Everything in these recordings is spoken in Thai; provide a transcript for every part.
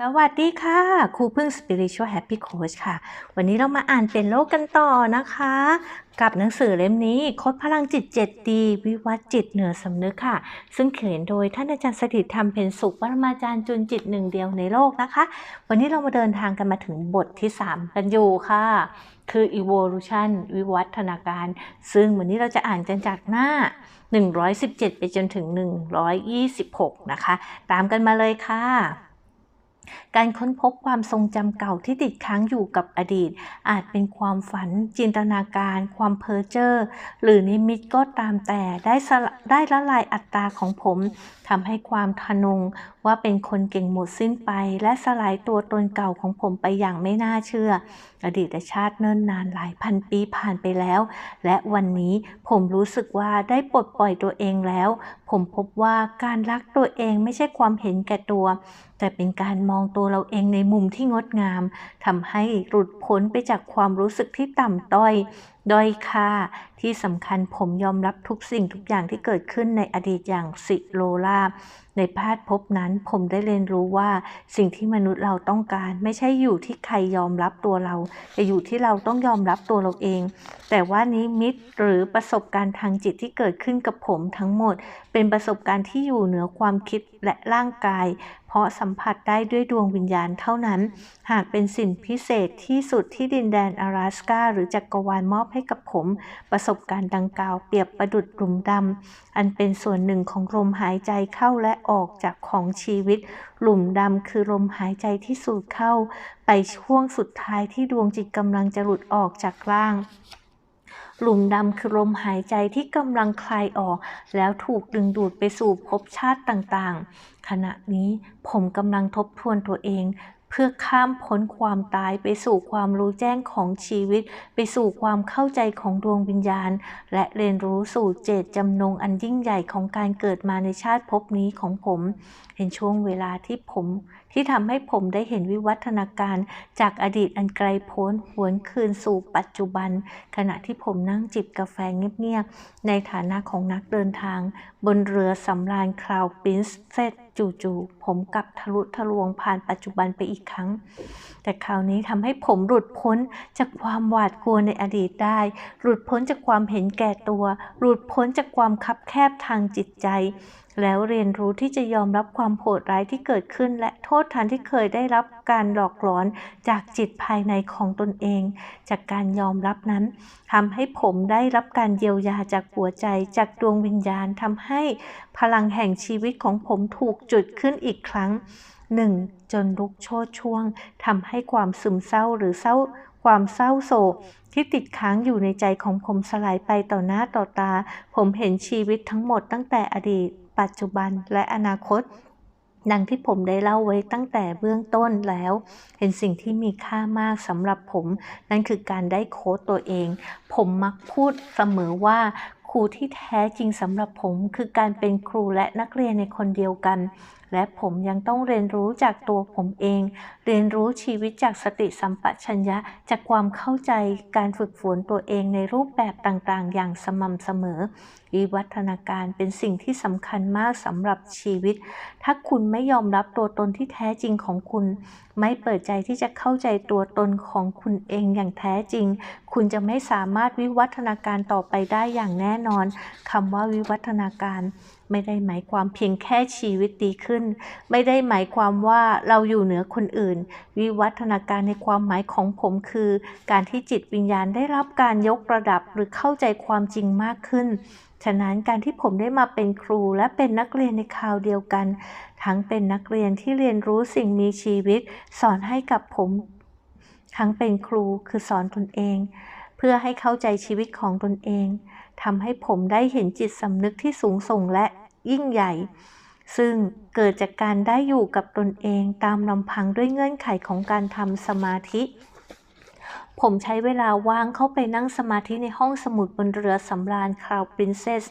สวัสดีค่ะครูพึ่ง Spiritual Happy Coach ค่ะ วันนี้เรามาอ่านเป็นโลกกันต่อนะคะ กับหนังสือเล่มนี้โคดพลังจิต 7 ดี วิวัฒจิตเหนือสำนึกค่ะ ซึ่งเขียนโดยท่านอาจารย์สถิตธรรมเพ็ญสุขปรมาจารย์จุนจิตหนึ่งเดียวในโลกนะคะ วันนี้เรามาเดินทางกันมาถึงบทที่ 3 กันอยู่ค่ะ คือ evolution วิวัฒนาการ ซึ่งวันนี้เราจะอ่านกันจากหน้า 117 ไปจนถึง 126 นะคะ ตามกันมาเลยค่ะ การค้นพบความทรงจำเก่าที่ติดค้างอยู่กับอดีต อาจเป็นความฝัน จินตนาการ ความเพ้อเจ้อหรือนิมิตก็ตามแต่ได้ได้ละลายอัตตาของผมทำให้ความทะนงว่าเป็นคนเก่งหมดสิ้นไป และสลายตัวตนเก่าของผมไปอย่างไม่น่าเชื่อ อดีตชาติเนิ่นนานหลายพันปีผ่านไปแล้ว และวันนี้ผมรู้สึกว่าได้ปลดปล่อยตัวเองแล้ว ผมพบว่าการรักตัวเองไม่ใช่ความเห็นแก่ตัวแต่เป็นการมองตัวเราเองในมุมที่งดงามทำให้หลุดพ้นไปจากความรู้สึกที่ต่ำต้อยด้อยค่าที่สำคัญผมยอมรับทุกสิ่งทุกอย่างที่เกิดขึ้นในอดีตอย่างสิโลลาบ ในพาดพบนั้นผมได้เรียนรู้ว่าสิ่งที่มนุษย์เราต้องการ ไม่ใช่อยู่ที่ใครยอมรับตัวเรา แต่อยู่ที่เราต้องยอมรับตัวเราเอง แต่ว่านิมิตหรือประสบการณ์ทางจิตที่เกิดขึ้นกับผมทั้งหมด เป็นประสบการณ์ที่อยู่เหนือความคิดและร่างกายาะสัมผัสได้ด้วยดวงวิญญาณเท่านั้น หากเป็นสิ่งพิเศษที่สุดที่ดินแดน阿拉สกาหรือจักรวาลมอบให้กับผม ประสบการณ์ดังกล่าวเปรียบประดุดหลุมดำอันเป็นส่วนหนึ่งของลมหายใจเข้าและออกจากของชีวิต หลุมดำคือลมหายใจที่สูดเข้า ไปช่วงสุดท้ายที่ดวงจิตกำลังจะหลุดออกจากร่าง หลุมดำคือลมหายใจที่กำลังคลายออก แล้วถูกดึงดูดไปสู่ภพชาติต่างๆ ขณะนี้ผมกำลังทบทวนตัวเอง เพื่อข้ามพ้นความตายไปสู่ความรู้แจ้งของชีวิต ไปสู่ความเข้าใจของดวงวิญญาณ และเรียนรู้สู่เจตจำนงอันยิ่งใหญ่ของการเกิดมาในชาติภพนี้ของผม เป็นช่วงเวลาที่ผม ที่ทำให้ผมได้เห็นวิวัฒนาการจากอดีตอันไกลโพ้นหวนคืนสู่ปัจจุบัน ขณะที่ผมนั่งจิบกาแฟเงียบๆ ในฐานะของนักเดินทาง บนเรือสำราญคราวปรินซ์เซตจู่ๆผมกลับทะลุทะลวงผ่านปัจจุบันไปอีกครั้ง แต่คราวนี้ทำให้ผมหลุดพ้นจากความหวาดกลัวในอดีตได้ หลุดพ้นจากความเห็นแก่ตัว หลุดพ้นจากความคับแคบทางจิตใจ แล้วเรียนรู้ที่จะยอมรับความโหดร้ายที่เกิดขึ้น และโทษทันที่เคยได้รับการหลอกหลอนจากจิตภายในของตนเอง จากการยอมรับนั้นทำให้ผมได้รับการเยียวยาจากหัวใจ จากดวงวิญญาณทำให้พลังแห่งชีวิตของผมถูกจุดขึ้นอีกครั้งหนึ่งจนลุกโชดช่วงทำให้ความซึมเศร้าหรือเศร้า ความเศร้าโศกที่ติดค้างอยู่ในใจของผมสลายไปต่อหน้าต่อตา ผมเห็นชีวิตทั้งหมดตั้งแต่อดีต ปัจจุบันและอนาคตดังที่ผมได้เล่าไว้ตั้งแต่เบื้องต้นแล้ว เป็นสิ่งที่มีค่ามากสำหรับผม นั่นคือการได้โค้ดตัวเอง ผมมักพูดเสมอว่าครูที่แท้จริงสำหรับผม คือการเป็นครูและนักเรียนในคนเดียวกันและผมยังต้องเรียนรู้จากตัวผมเอง เรียนรู้ชีวิตจากสติสัมปชัญญะ จากความเข้าใจการฝึกฝนตัวเองในรูปแบบต่างๆ อย่างสม่ำเสมอ วิวัฒนาการเป็นสิ่งที่สำคัญมากสำหรับชีวิต ถ้าคุณไม่ยอมรับตัวตนที่แท้จริงของคุณ ไม่เปิดใจที่จะเข้าใจตัวตนของคุณเองอย่างแท้จริง คุณจะไม่สามารถวิวัฒนาการต่อไปได้อย่างแน่นอนคำว่าวิวัฒนาการไม่ได้หมายความเพียงแค่ชีวิตดีขึ้น ไม่ได้หมายความว่าเราอยู่เหนือคนอื่น วิวัฒนาการในความหมายของผมคือ การที่จิตวิญญาณได้รับการยกระดับหรือเข้าใจความจริงมากขึ้น ฉะนั้นการที่ผมได้มาเป็นครูและเป็นนักเรียนในคราวเดียวกัน ทั้งเป็นนักเรียนที่เรียนรู้สิ่งมีชีวิต สอนให้กับผม ทั้งเป็นครูคือสอนตนเอง เพื่อให้เข้าใจชีวิตของตนเอง ทำให้ผมได้เห็นจิตสำนึกที่สูงส่งและยิ่งใหญ่ ซึ่งเกิดจากการได้อยู่กับตนเองตามลำพังด้วยเงื่อนไขของการทำสมาธิ ผมใช้เวลาว่างเข้าไปนั่งสมาธิในห้องสมุดบนเรือสำราญคราวปรินเซส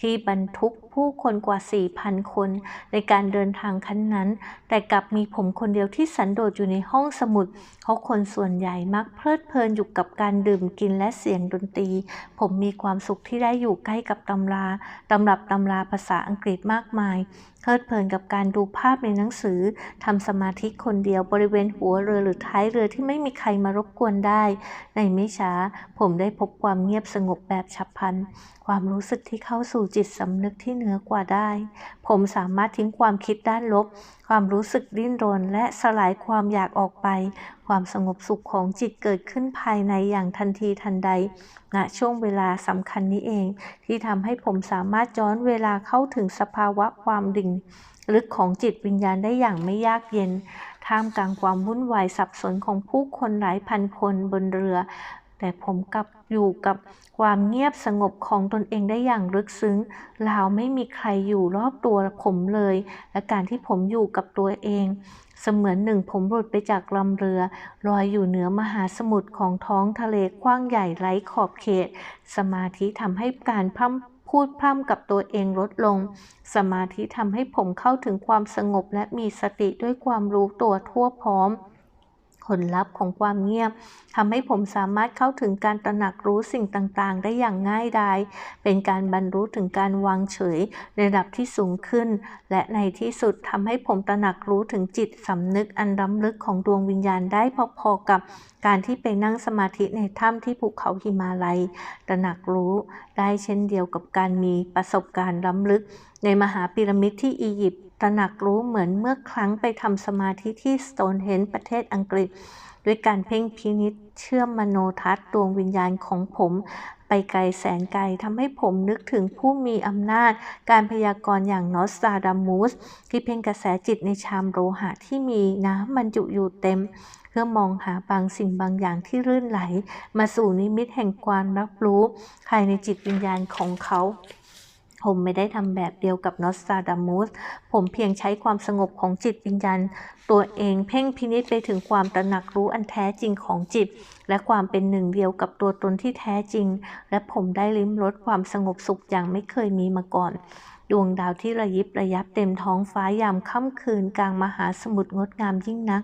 ที่บรรทุกผู้คนกว่า 4,000 คน ในการเดินทางครั้นนั้น แต่กลับมีผมคนเดียวที่สันโดษอยู่ในห้องสมุด เพราะคนส่วนใหญ่มักเพลิดเพลินอยู่กับการดื่มกินและเสียงดนตรี ผมมีความสุขที่ได้อยู่ใกล้กับตำรา ตำรับตำราภาษาอังกฤษมากมาย เพลิดเพลินกับการดูภาพในหนังสือทำสมาธิคนเดียวบริเวณหัวเรือหรือท้ายเรือที่ไม่มีใครมารบกวนได้ ในไม่ช้า ผมได้พบความเงียบสงบแบบฉับพลัน ความรู้สึกที่เข้าสู่จิตสำนึกที่เหนือกว่าได้ ผมสามารถทิ้งความคิดด้านลบ ความรู้สึกดิ้นรนและสลายความอยากออกไป ความสงบสุขของจิตเกิดขึ้นภายในอย่างทันทีทันใดณช่วงเวลาสำคัญนี้เอง ที่ทำให้ผมสามารถย้อนเวลาเข้าถึงสภาวะความดิ่งลึกของจิตวิญญาณได้อย่างไม่ยากเย็น ท่ามกลางความวุ่นวายสับสนของผู้คนหลายพันคนบนเรือ แต่ผมกลับอยู่กับความเงียบสงบของตนเองได้อย่างลึกซึ้งราวไม่มีใครอยู่รอบตัวผมเลย และการที่ผมอยู่กับตัวเอง เสมือนหนึ่งผมหลุดไปจากลำเรือลอยอยู่เหนือมหาสมุทรของท้องทะเลกว้างใหญ่ไร้ขอบเขต สมาธิทำให้การพร่ำพูดพร่ำกับตัวเองลดลง สมาธิทำให้ผมเข้าถึงความสงบและมีสติด้วยความรู้ตัวทั่วพร้อม ผลลัพธ์ของความเงียบทำให้ผมสามารถเข้าถึงการตระหนักรู้สิ่งต่างๆ ได้อย่างง่ายดาย เป็นการบรรลุถึงการวางเฉยในระดับที่สูงขึ้น และในที่สุดทำให้ผมตระหนักรู้ถึงจิตสำนึกอันล้ำลึกของดวงวิญญาณได้พอๆกับการที่ไปนั่งสมาธิในถ้ำที่ภูเขาหิมาลัย ตระหนักรู้ได้เช่นเดียวกับการมีประสบการณ์ล้ำลึก ในมหาพีระมิดที่อียิปต์ ตระหนักรู้เหมือนเมื่อครั้งไปทำสมาธิที่สโตนเฮนจ์ประเทศอังกฤษ ด้วยการเพ่งพินิจเชื่อมมโนทัศน์ดวงวิญญาณของผมไปไกลแสนไกลทำให้ผมนึกถึงผู้มีอำนาจ การพยากรณ์อย่างนอสตาดามูสที่เพ่งกระแสจิตในชามโลหะที่มีน้ำบรรจุอยู่เต็ม เพื่อมองหาบางสิ่งบางอย่างที่รื่นไหล มาสู่นิมิตแห่งความรับรู้ภายในจิตวิญญาณของเขา ผมไม่ได้ทำแบบเดียวกับนอสตาดามุส ผมเพียงใช้ความสงบของจิตวิญญาณตัวเองเพ่งพินิจไปถึงความตระหนักรู้อันแท้จริงของจิต และความเป็นหนึ่งเดียวกับตัวตนที่แท้จริง และผมได้ลิ้มรสความสงบสุขอย่างไม่เคยมีมาก่อน ดวงดาวที่ระยิบระยับเต็มท้องฟ้ายามค่ำคืนกลางมหาสมุทรงดงามยิ่งนัก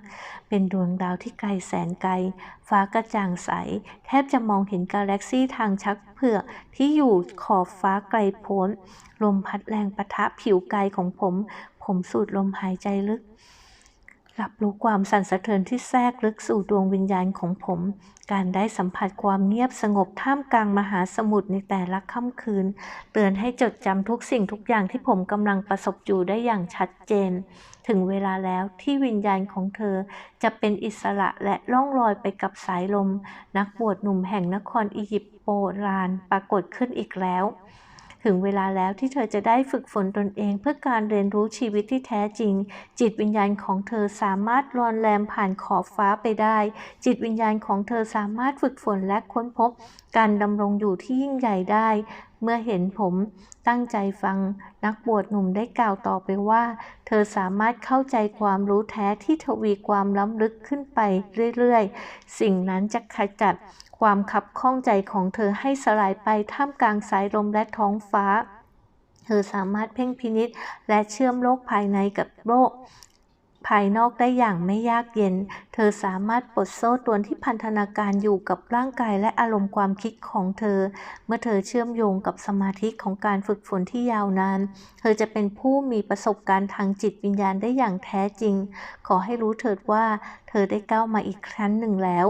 เป็นดวงดาวที่ไกลแสนไกล ฟ้ากระจ่างใส แทบจะมองเห็นกาแล็กซี่ทางชักเผือกที่อยู่ขอบฟ้าไกลโพ้น ลมพัดแรงปะทะผิวกายของผม ผมสูดลมหายใจลึก รับรู้ความสั่นสะเทือนที่แทรกลึกสู่ดวงวิญญาณของผม การได้สัมผัสความเงียบสงบท่ามกลางมหาสมุทรในแต่ละค่ำคืน เตือนให้จดจำทุกสิ่งทุกอย่างที่ผมกำลังประสบอยู่ได้อย่างชัดเจน ถึงเวลาแล้วที่วิญญาณของเธอจะเป็นอิสระและล่องลอยไปกับสายลม นักบวชหนุ่มแห่งนครอียิปต์โบราณปรากฏขึ้นอีกแล้ว ถึงเวลาแล้วที่เธอจะได้ฝึกฝนตนเองเพื่อการเรียนรู้ชีวิตที่แท้จริง จิตวิญญาณของเธอสามารถลอนแรมผ่านขอบฟ้าไปได้ จิตวิญญาณของเธอสามารถฝึกฝนและค้นพบ การดำรงอยู่ที่ยิ่งใหญ่ได้ เมื่อเห็นผมตั้งใจฟังนักบวชหนุ่มได้กล่าวต่อไปว่า เธอสามารถเข้าใจความรู้แท้ที่ทวีความล้ำลึกขึ้นไปเรื่อยๆ สิ่งนั้นจะขจัดความขับข้องใจของเธอให้สลายไปท่ามกลางสายลมและท้องฟ้า เธอสามารถเพ่งพินิษและเชื่อมโลกภายในกับโลก ภายนอกได้อย่างไม่ยากเย็น เธอสามารถปลดโซ่ตรวนที่พันธนาการอยู่กับร่างกายและอารมณ์ความคิดของเธอ เมื่อเธอเชื่อมโยงกับสมาธิของการฝึกฝนที่ยาวนาน เธอจะเป็นผู้มีประสบการณ์ทางจิตวิญญาณได้อย่างแท้จริง ขอให้รู้เถิดว่า เธอได้ก้าวมาอีกครั้งหนึ่งแล้ว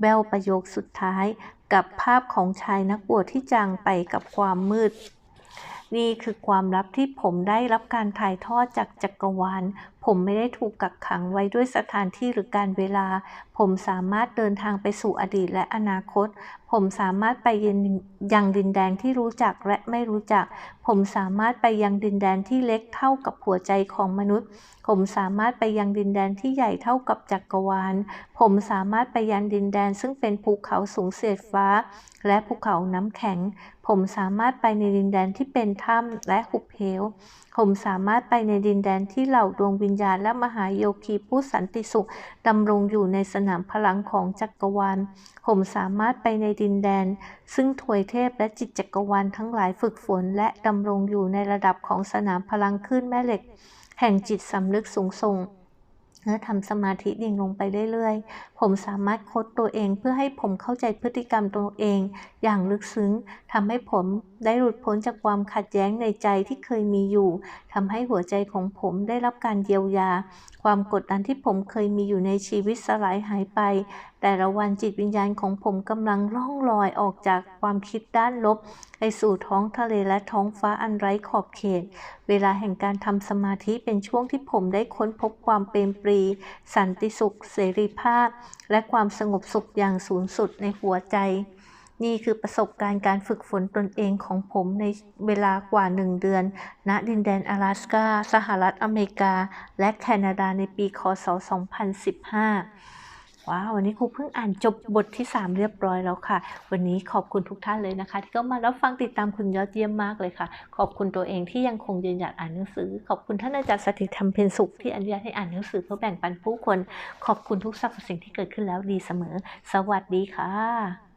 แววประโยคสุดท้าย กับภาพของชายนักบวชที่จางไปกับความมืดนี่คือความลับที่ผมได้รับการถ่ายทอดจากจักรวาล ผมไม่ได้ถูกกักขังไว้ด้วยสถานที่หรือการเวลา ผมสามารถเดินทางไปสู่อดีตและอนาคต ผมสามารถไปยังดินแดนที่รู้จักและไม่รู้จัก ผมสามารถไปยังดินแดนที่เล็กเท่ากับหัวใจของมนุษย์ ผมสามารถไปยังดินแดนที่ใหญ่เท่ากับจักรวาล ผมสามารถไปยังดินแดนซึ่งเป็นภูเขาสูงเสียดฟ้า และภูเขาน้ำแข็ง ผมสามารถไปในดินแดนที่เป็นถ้ำและหุบเหว ผมสามารถไปในดินแดนที่เหล่าดวงวิญญาณและมหาโยคีผู้สันติสุขดำรงอยู่ในสนามพลังของจักรวาล ผมสามารถไปในดินแดน ซึ่งถวยเทพและจิตจักรวาลทั้งหลายฝึกฝน และดำรงอยู่ในระดับของสนามพลังคลื่นแม่เหล็ก แห่งจิตสำนึกสูงส่งและทำสมาธิดิ่งลงไปเรื่อย ผมสามารถโค้ดตัวเองเพื่อให้ผมเข้าใจพฤติกรรมตัวเอง อย่างลึกซึ้งทำให้ผมได้หลุดพ้นจากความขัดแย้งในใจที่เคยมีอยู่ทำให้หัวใจของผมได้รับการเยียวยา ความกดดันที่ผมเคยมีอยู่ในชีวิตสลายหายไป แต่ละวันจิตวิญญาณของผมกำลังล่องลอยออกจากความคิดด้านลบ ไปสู่ท้องทะเลและท้องฟ้าอันไร้ขอบเขต เวลาแห่งการทำสมาธิเป็นช่วงที่ผมได้ค้นพบความเปรมปรี สันติสุข เสรีภาพและความสงบสุขอย่างสูงสุดในหัวใจ นี่คือประสบการณ์การฝึกฝนตนเองของผมในเวลากว่าหนึ่งเดือน ณ ดินแดน阿拉สกา สหรัฐอเมริกา และแคนาดาในปี คศ 2015 ว้าววันนี้ครูเพิ่งอ่านจบบทที่ 3 เรียบร้อยแล้วค่ะ วันนี้ขอบคุณทุกท่านเลยนะคะ ที่เข้ามารับฟังติดตามคุณยอดเยี่ยมมากเลยค่ะ ขอบคุณตัวเองที่ยังคงยืนหยัดอ่านหนังสือ ขอบคุณท่านอาจารย์สถิตธรรมเพนสุขที่อนุญาตให้อ่านหนังสือเพื่อแบ่งปันผู้คน ขอบคุณทุกสรรพสิ่งที่เกิดขึ้นแล้วดีเสมอ สวัสดีค่ะ